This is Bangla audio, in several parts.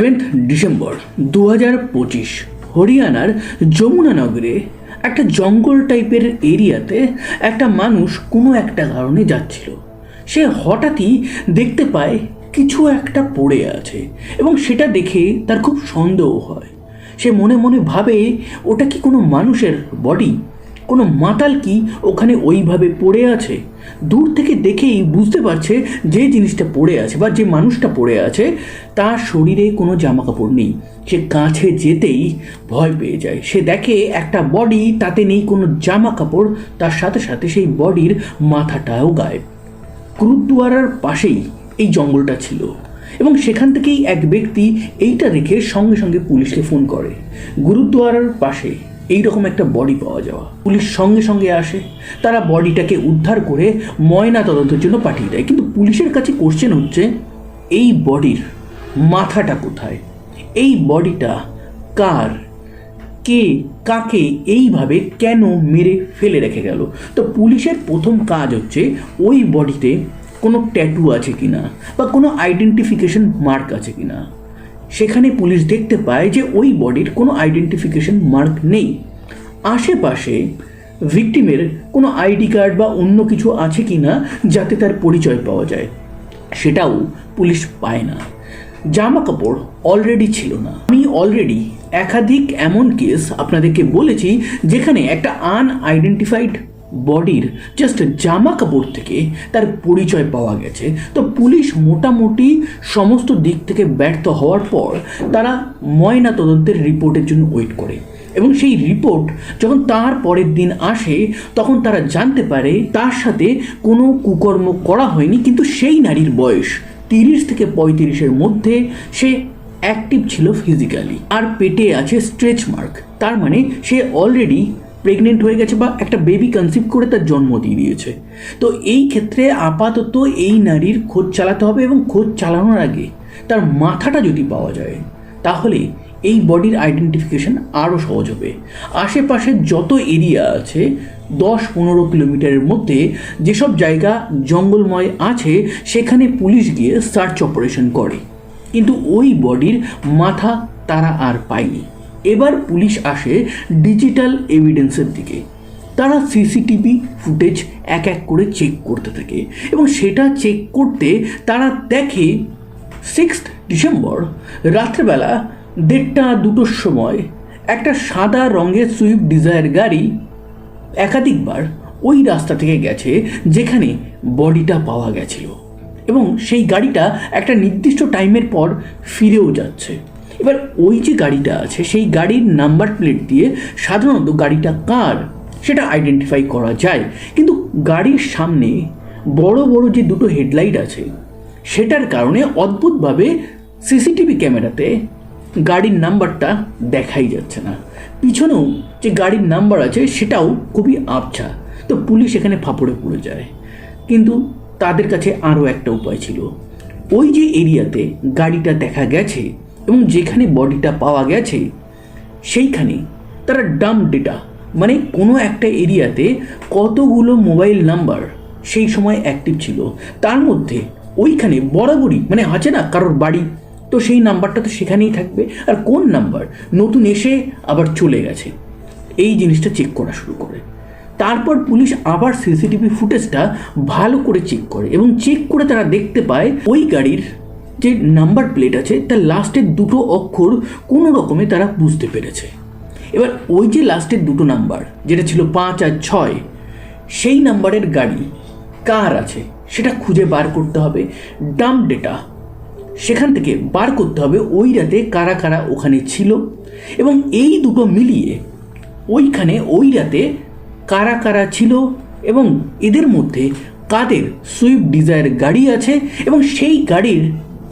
সেভেন্থ ডিসেম্বর দু হাজার পঁচিশ, হরিয়ানার যমুনানগরে একটা জঙ্গল টাইপের এরিয়াতে একটা মানুষ কোনো একটা কারণে যাচ্ছিল। সে হঠাৎই দেখতে পায় কিছু একটা পড়ে আছে এবং সেটা দেখে তার খুব সন্দেহ হয়। সে মনে মনে ভাবে, ওটা কি কোনো মানুষের বডি কোনো মাতাল কি ওখানে ওইভাবে পড়ে আছে? দূর থেকে দেখেই বুঝতে পারছে যে জিনিসটা পড়ে আছে বা যে মানুষটা পড়ে আছে, তার শরীরে কোনো জামা কাপড় নেই। সে কাছে যেতেই ভয় পেয়ে যায়। সে দেখে একটা বডি তাতে নেই কোনো জামা কাপড় তার সাথে সাথে সেই বডির মাথাটাও গায়েব। গুরুদ্বারার পাশেই এই জঙ্গলটা ছিল এবং সেখান থেকেই এক ব্যক্তি এইটা দেখে সঙ্গে সঙ্গে পুলিশকে ফোন করে। গুরুদ্বারার পাশে এই রকম একটা বডি পাওয়া যাওয়া। পুলিশ সঙ্গে সঙ্গে আসে, তারা বডিটাকে উদ্ধার করে ময়না তদন্তের জন্য পাঠিয়ে দেয়। কিন্তু পুলিশের কাছে কোশ্চেন হচ্ছে, এই বডির মাথাটা কোথায়? এই বডিটা কার? কে, কাকে এইভাবে কেন মেরে ফেলে রেখে গেল? তো পুলিশের প্রথম কাজ হচ্ছে, ওই বডিতে কোনো ট্যাটু আছে কি না বা কোনো আইডেন্টিফিকেশন মার্ক আছে কি না সেখানে পুলিশ দেখতে পায় যে ওই বডির কোনো আইডেন্টিফিকেশন মার্ক নেই। আশেপাশে ভিকটিমের কোনো আইডি কার্ড বা অন্য কিছু আছে কি না যাতে তার পরিচয় পাওয়া যায়, সেটাও পুলিশ পায় না। জামা কাপড় অলরেডি ছিল না। আমি অলরেডি একাধিক এমন কেস আপনাদেরকে বলেছি যেখানে একটা আনআইডেন্টিফাইড বডির জাস্ট জামা কাপড় থেকে তার পরিচয় পাওয়া গেছে। তো পুলিশ মোটামুটি সমস্ত দিক থেকে ব্যর্থ হওয়ার পর তারা ময়না তদন্তের রিপোর্টের জন্য ওয়েট করে। এবং সেই রিপোর্ট যখন তার পরের দিন আসে, তখন তারা জানতে পারে তার সাথে কোনো কুকর্ম করা হয়নি, কিন্তু সেই নারীর বয়স তিরিশ থেকে পঁয়ত্রিশের মধ্যে সে অ্যাক্টিভ ছিল ফিজিক্যালি আর পেটে আছে স্ট্রেচ মার্ক তার মানে সে অলরেডি প্রেগনেন্ট হয়ে গেছে বা একটা বেবি কনসিভ করে তার জন্ম দিয়ে দিয়েছে। তো এই ক্ষেত্রে আপাতত এই নারীর খোঁজ চালাতে হবে এবং খোঁজ চালানোর আগে তার মাথাটা যদি পাওয়া যায়, তাহলে এই বডির আইডেন্টিফিকেশন আরও সহজ হবে। আশেপাশে যত এরিয়া আছে, দশ পনেরো কিলোমিটারের মধ্যে যেসব জায়গা জঙ্গলময় আছে, সেখানে পুলিশ গিয়ে সার্চ অপারেশন করে। কিন্তু ওই বডির মাথা তারা আর পায়নি। এবার পুলিশ আসে ডিজিটাল এভিডেন্সের দিকে। তারা সিসিটিভি ফুটেজ এক এক করে চেক করতে থাকে এবং সেটা চেক করতে তারা দেখে সিক্সথ ডিসেম্বর রাত্রেবেলা দেড়টা দুটোর সময় একটা সাদা রঙের সুইফট ডিজায়ার গাড়ি একাধিকবার ওই রাস্তা থেকে গেছে যেখানে বডিটা পাওয়া গেছিল এবং সেই গাড়িটা একটা নির্দিষ্ট টাইমের পর ফিরেও যাচ্ছে। এবার ওই যে গাড়িটা আছে, সেই গাড়ির নাম্বার প্লেট দিয়ে সাধারণত গাড়িটা কার সেটা আইডেন্টিফাই করা যায়। কিন্তু গাড়ির সামনে বড় বড় যে দুটো হেডলাইট আছে, সেটার কারণে অদ্ভুতভাবে সিসিটিভি ক্যামেরাতে গাড়ির নাম্বারটা দেখাই যাচ্ছে না। পিছনেও যে গাড়ির নাম্বার আছে, সেটাও খুবই আবছা। তো পুলিশ এখানে ফাপড়ে পড়ে যায়। কিন্তু তাদের কাছে আরও একটা উপায় ছিল। ওই যে এরিয়াতে গাড়িটা দেখা গেছে এবং যেখানে বডিটা পাওয়া গেছে, সেইখানে তারা ডাম ডেটা মানে কোনো একটা এরিয়াতে কতগুলো মোবাইল নাম্বার সেই সময় অ্যাক্টিভ ছিল। তার মধ্যে ওইখানে বরাবরই মানে আছে না, কারোর বাড়ি তো সেই নাম্বারটা তো সেখানেই থাকবে। আর কোন নাম্বার? নতুন এসে আবার চলে গেছে। এই জিনিসটা চেক করা শুরু করে। তারপর পুলিশ আবার সিসিটিভি ফুটেজটা ভালো করে চেক করে এবং চেক করে তারা দেখতে পায় ওই গাড়ির যে নাম্বার প্লেট আছে, তার লাস্টের দুটো অক্ষর কোনো রকমে তারা বুঝতে পেরেছে। এবার ওই যে লাস্টের দুটো নাম্বার, যেটা ছিল পাঁচ আর ছয়, সেই নাম্বারের গাড়ি কার আছে? সেটা খুঁজে বার করতে হবে। ডাম ডেটা সেখান থেকে বার করতে হবে। ওই রাতে কারা কারা ওখানে ছিল এবং এই দুটো মিলিয়ে ওইখানে ওই রাতে কারা কারা ছিল এবং এদের মধ্যে কাদের সুইফট ডিজায়ার গাড়ি আছে এবং সেই গাড়ির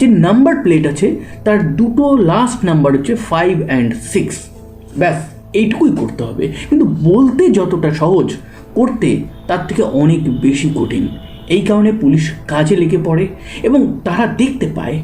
যে নাম্বার প্লেট আছে, তার দুটো লাস্ট নাম্বার হচ্ছে ফাইভ অ্যান্ড সিক্স ব্যাস, এইটুকুই করতে হবে। কিন্তু বলতে যতটা সহজ, করতে তার থেকে অনেক বেশি কঠিন। এই কারণে পুলিশ কাজে লেগে পড়ে এবং তারা দেখতে পায়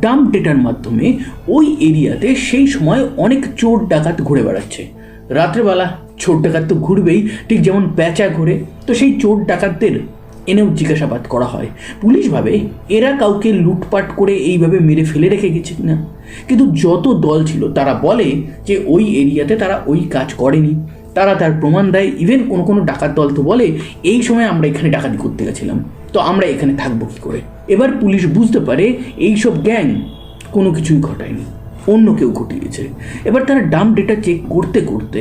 ডাম্প ডেটার মাধ্যমে ওই এরিয়াতে সেই সময় অনেক চোর ডাকাত ঘুরে বেড়াচ্ছে। রাত্রেবেলা চোর ডাকাত তো ঘুরবেই, ঠিক যেমন প্যাঁচা ঘুরে, তো সেই চোর ডাকাতদের এনেও জিজ্ঞাসাবাদ করা হয়। পুলিশ ভাবে এরা কাউকে লুটপাট করে এইভাবে মেরে ফেলে রেখে গেছে কিনা? কিন্তু যত দল ছিল, তারা বলে যে ওই এরিয়াতে তারা ওই কাজ করেনি। তারা তার প্রমাণ দেয়। ইভেন কোনো কোনো ডাকাত দল তো বলে, এই সময় আমরা এখানে ডাকাতি করতে গেছিলাম। তো আমরা এখানে থাকব কি করে? এবার পুলিশ বুঝতে পারে এইসব গ্যাং কোনো কিছুই ঘটায়নি, অন্য কেউ ঘটিয়েছে। এবার তারা ডাম ডেটা চেক করতে করতে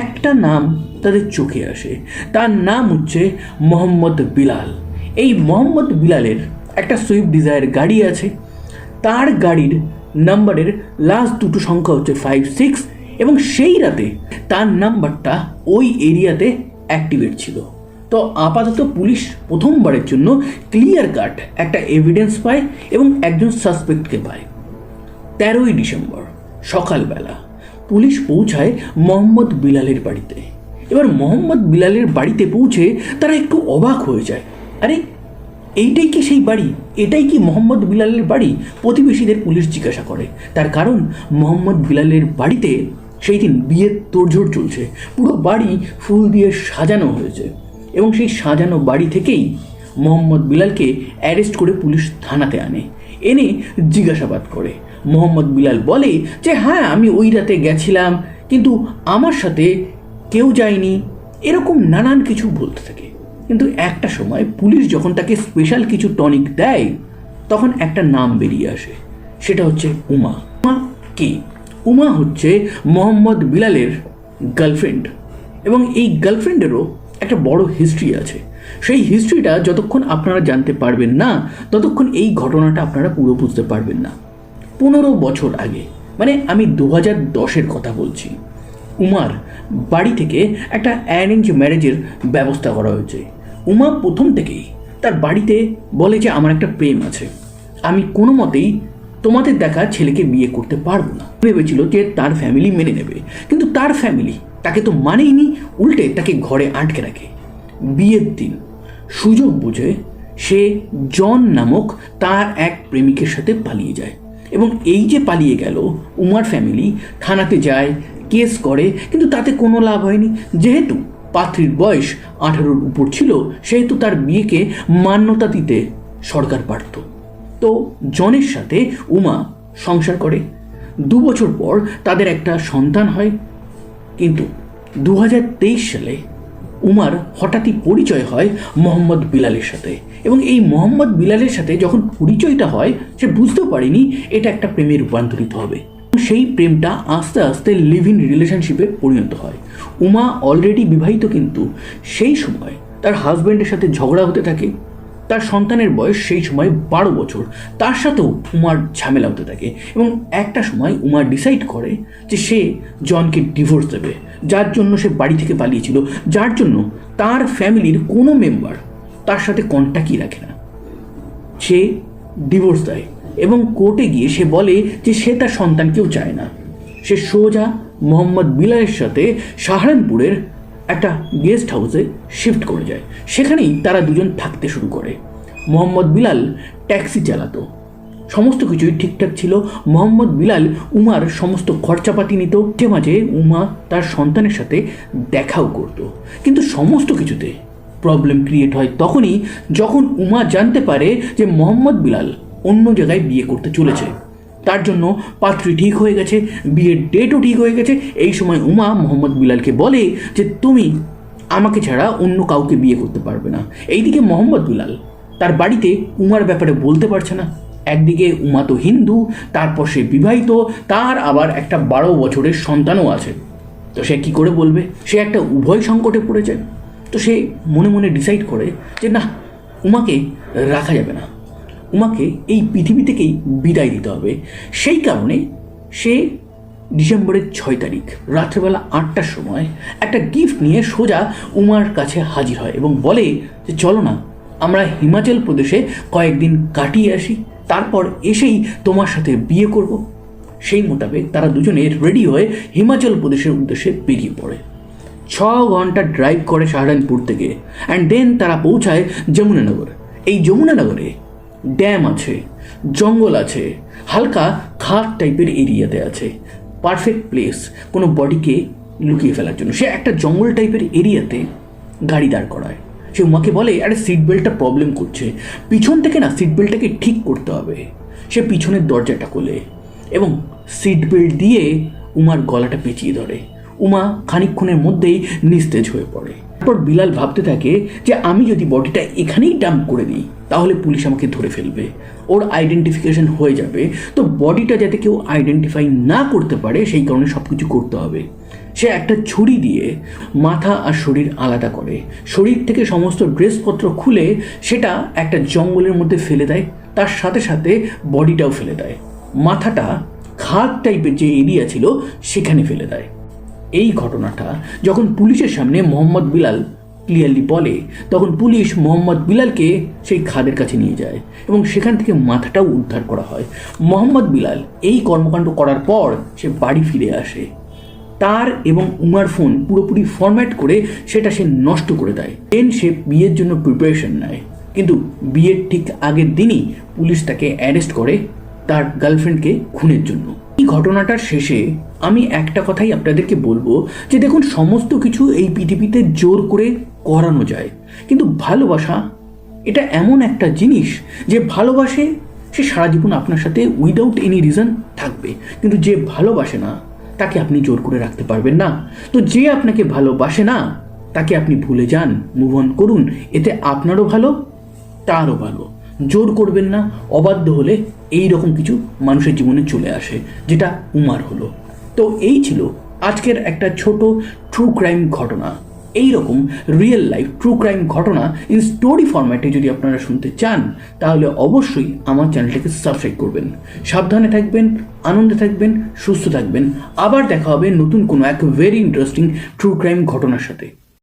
একটা নাম তাদের চোখে আসে। তার নাম হচ্ছে মোহাম্মদ বিলাল। এই মোহাম্মদ বিলালের একটা সুইফট ডিজায়ার গাড়ি আছে। তার গাড়ির নাম্বারের লাস্ট দুটো সংখ্যা হচ্ছে ফাইভ সিক্স এবং সেই রাতে তার নাম্বারটা ওই এরিয়াতে অ্যাক্টিভেট ছিল। তো আপাতত পুলিশ প্রথমবারের জন্য ক্লিয়ার কাট একটা এভিডেন্স পায় এবং একজন সাসপেক্টকে পায়। তেরোই ডিসেম্বর, সকালবেলা পুলিশ পৌঁছায় মোহাম্মদ বিলালের বাড়িতে। এবার মোহাম্মদ বিলালের বাড়িতে পৌঁছে তারা একটু অবাক হয়ে যায়। আরে, এইটাই কি সেই বাড়ি? এটাই কি মোহাম্মদ বিলালের বাড়ি? প্রতিবেশীদের পুলিশ জিজ্ঞাসা করে। তার কারণ, মোহাম্মদ বিলালের বাড়িতে সেই দিন বিয়ের তোড়জোড় চলছে। পুরো বাড়ি ফুল দিয়ে সাজানো হয়েছে। এবং সেই সাজানো বাড়ি থেকেই মোহাম্মদ বিলালকে অ্যারেস্ট করে পুলিশ থানাতে আনে। এনে জিজ্ঞাসাবাদ করে। মোহাম্মদ বিলাল বলে যে হ্যাঁ আমি ওই রাতে গেছিলাম, কিন্তু আমার সাথে কেউ যায়নি। এরকম নানান কিছু বলতে থাকে। কিন্তু একটা সময় পুলিশ যখন তাকে স্পেশাল কিছু টনিক দেয়, তখন একটা নাম বেরিয়ে আসে। সেটা হচ্ছে উমা। উমা কে? উমা হচ্ছে মোহাম্মদ বিলালের গার্লফ্রেন্ড এবং এই গার্লফ্রেন্ডেরও একটা বড় হিস্ট্রি আছে। সেই হিস্ট্রিটা যতক্ষণ আপনারা জানতে পারবেন না, ততক্ষণ এই ঘটনাটা আপনারা পুরো বুঝতে পারবেন না। পনেরো বছর আগে মানে আমি দু হাজার দশের কথা বলছি, উমার বাড়ি থেকে একটা অ্যারেঞ্জ ম্যারেজের ব্যবস্থা করা হয়েছে। উমা প্রথম থেকেই তার বাড়িতে বলে যে, আমার একটা প্রেম আছে। আমি কোনো মতেই তোমাদের দেখা ছেলেকে বিয়ে করতে পারব না। ভেবেছিল যে তার ফ্যামিলি মেনে নেবে। কিন্তু তার ফ্যামিলি তাকে তো মানেইনি, উল্টে তাকে ঘরে আটকে রাখে। বিয়ের দিন সুযোগ বুঝে সে জন নামক তার এক প্রেমিকের সাথে পালিয়ে যায়। এবং এই যে পালিয়ে গেল, উমার ফ্যামিলি থানাতে যায়, কেস করে, কিন্তু তাতে কোনো লাভ হয়নি। যেহেতু পাত্রীর বয়স আঠারোর উপর ছিল, সেহেতু তার বিয়েকে মান্যতা দিতে সরকার পারত তো জনের সাথে উমা সংসার করে। দু বছর পর তাদের একটা সন্তান হয়। কিন্তু দু হাজার তেইশ সালে উমার হঠাৎই পরিচয় হয় মোহাম্মদ বিলালের সাথে এবং এই মোহাম্মদ বিলালের সাথে যখন পরিচয়টা হয়, সে বুঝতেও পারেনি এটা একটা প্রেমে রূপান্তরিত হবে। সেই প্রেমটা আস্তে আস্তে লিভ ইন রিলেশনশিপে পরিণত হয়। উমা অলরেডি বিবাহিত, কিন্তু সেই সময় তার হাজব্যান্ডের সাথে ঝগড়া হতে থাকে। তার সন্তানের বয়স সেই সময় বারো বছর। তার সাথেও উমার ঝামেলা হতে থাকে এবং একটা সময় উমার ডিসাইড করে যে সে জনকে ডিভোর্স দেবে। যার জন্য সে বাড়ি থেকে পালিয়েছিল, যার জন্য তার ফ্যামিলির কোনো মেম্বার তার সাথে কন্ট্যাক্টই রাখে না। সে ডিভোর্স দেয় এবং কোর্টে গিয়ে সে বলে যে সে তার সন্তানকেও চায় না। সে সোজা মোহাম্মদ বিলালের সাথে সাহারানপুরের একটা গেস্ট হাউসে শিফট করে যায়। সেখানেই তারা দুজন থাকতে শুরু করে। মোহাম্মদ বিলাল ট্যাক্সি চালাতো। সমস্ত কিছুই ঠিকঠাক ছিল। মোহাম্মদ বিলাল উমার সমস্ত খরচাপাতি নিত। মাঝে মাঝে উমা তার সন্তানের সাথে দেখাও করত। কিন্তু সমস্ত কিছুতে প্রবলেম ক্রিয়েট হয় তখনই যখন উমা জানতে পারে যে মোহাম্মদ বিলাল অন্য জায়গায় বিয়ে করতে চলেছে। তার জন্য পাত্রী ঠিক হয়ে গেছে, বিয়ের ডেটও ঠিক হয়ে গেছে। এই সময় উমা মোহাম্মদ বিলালকে বলে যে, তুমি আমাকে ছাড়া অন্য কাউকে বিয়ে করতে পারবে না। এইদিকে মোহাম্মদ বিলাল তার বাড়িতে উমার ব্যাপারে বলতে পারছে না। একদিকে উমা তো হিন্দু, তারপর সে বিবাহিত, তার আবার একটা বারো বছরের সন্তানও আছে। তো সে কি করে বলবে? সে একটা উভয় সংকটে পড়েছে। তো সে মনে মনে ডিসাইড করে যে, না, উমাকে রাখা যাবে না। উমাকে এই পৃথিবী থেকেই বিদায় দিতে হবে। সেই কারণে সে ডিসেম্বরের ছয় তারিখ, রাত্রেবেলা আটটার সময় একটা গিফট নিয়ে সোজা উমার কাছে হাজির হয় এবং বলে যে, চলো না, আমরা হিমাচল প্রদেশে কয়েকদিন কাটিয়ে আসি, তারপর এসেই তোমার সাথে বিয়ে করব। সেই মোতাবেক তারা দুজনে রেডি হয়ে হিমাচল প্রদেশের উদ্দেশ্যে বেরিয়ে পড়ে। ছ ঘণ্টা ড্রাইভ করে সাহারানপুর থেকে অ্যান্ড দেন তারা পৌঁছায় যমুনানগর। এই যমুনানগরে ড্যাম আছে, জঙ্গল আছে, হালকা খাট টাইপের এরিয়াতে আছে। পারফেক্ট প্লেস, কোনো বডিকে লুকিয়ে ফেলার জন্য। সে একটা জঙ্গল টাইপের এরিয়াতে গাড়ি দাঁড় করায়। সে উমাকে বলে, আরে সিট বেল্টটা প্রবলেম করছে। পিছন থেকে না সিট বেল্টটাকে ঠিক করতে হবে। সে পিছনের দরজাটা খোলে এবং সিট বেল্ট দিয়ে উমার গলাটা পেঁচিয়ে ধরে। উমা খানিকক্ষণের মধ্যেই নিস্তেজ হয়ে পড়ে। তারপর বিলাল ভাবতে থাকে যে আমি যদি বডিটা এখানেই ডাম্প করে দিই, তাহলে পুলিশ আমাকে ধরে ফেলবে। ওর আইডেন্টিফিকেশন হয়ে যাবে, তো বডিটা যাতে কেউ আইডেন্টিফাই না করতে পারে, সেই কারণে সব কিছু করতে হবে। সে একটা ছুরি দিয়ে মাথা আর শরীর আলাদা করে। শরীর থেকে সমস্ত ড্রেসপত্র খুলে সেটা একটা জঙ্গলের মধ্যে ফেলে দেয়, তার সাথে সাথে বডিটাও ফেলে দেয়। মাথাটা খাদ টাইপের যে এরিয়া ছিল, সেখানে ফেলে দেয়। এই ঘটনাটা যখন পুলিশের সামনে মোহাম্মদ বিলাল ক্লিয়ারলি বলে, তখন পুলিশ মোহাম্মদ বিলালকে সেই খাদের কাছে নিয়ে যায় এবং সেখান থেকে মাথাটাও উদ্ধার করা হয়। মোহাম্মদ বিলাল এই কর্মকাণ্ড করার পর সে বাড়ি ফিরে আসে। তার এবং উমার ফোন পুরোপুরি ফরম্যাট করে সেটা সে নষ্ট করে দেয়। দেন সে বিয়ের জন্য প্রিপারেশন নেয়। কিন্তু বিয়ের ঠিক আগের দিনই পুলিশ তাকে অ্যারেস্ট করে তার গার্লফ্রেন্ডকে খুনের জন্য। এই ঘটনাটার শেষে আমি একটা কথাই আপনাদেরকে বলব যে দেখুন, সমস্ত কিছু এই পৃথিবীতে জোর করে করানো যায়। কিন্তু ভালোবাসা, এটা এমন একটা জিনিস যে ভালোবাসে, সে সারা জীবন আপনার সাথে উইদাউট এনি রিজন থাকবে। কিন্তু যে ভালোবাসে না, তাকে আপনি জোর করে রাখতে পারবেন না। তো যে আপনাকে ভালোবাসে না, তাকে আপনি ভুলে যান মুভ অন করুন। এতে আপনারও ভালো, তারও ভালো। জোর করবেন না, অবাধ্য হলে এই রকম কিছু মানুষের জীবনে চলে আসে, যেটা উমার হলো। তো এই ছিল আজকের একটা ছোট ট্রু ক্রাইম ঘটনা। এই রকম রিয়েল লাইফ ট্রু ক্রাইম ঘটনা ইন স্টোরি ফরম্যাটে যদি আপনারা শুনতে চান, তাহলে অবশ্যই আমার চ্যানেলটাকে সাবস্ক্রাইব করবেন। সাবধানে থাকবেন, আনন্দে থাকবেন, সুস্থ থাকবেন। আবার দেখা হবে নতুন কোনো এক ভেরি ইন্টারেস্টিং ট্রু ক্রাইম ঘটনার সাথে।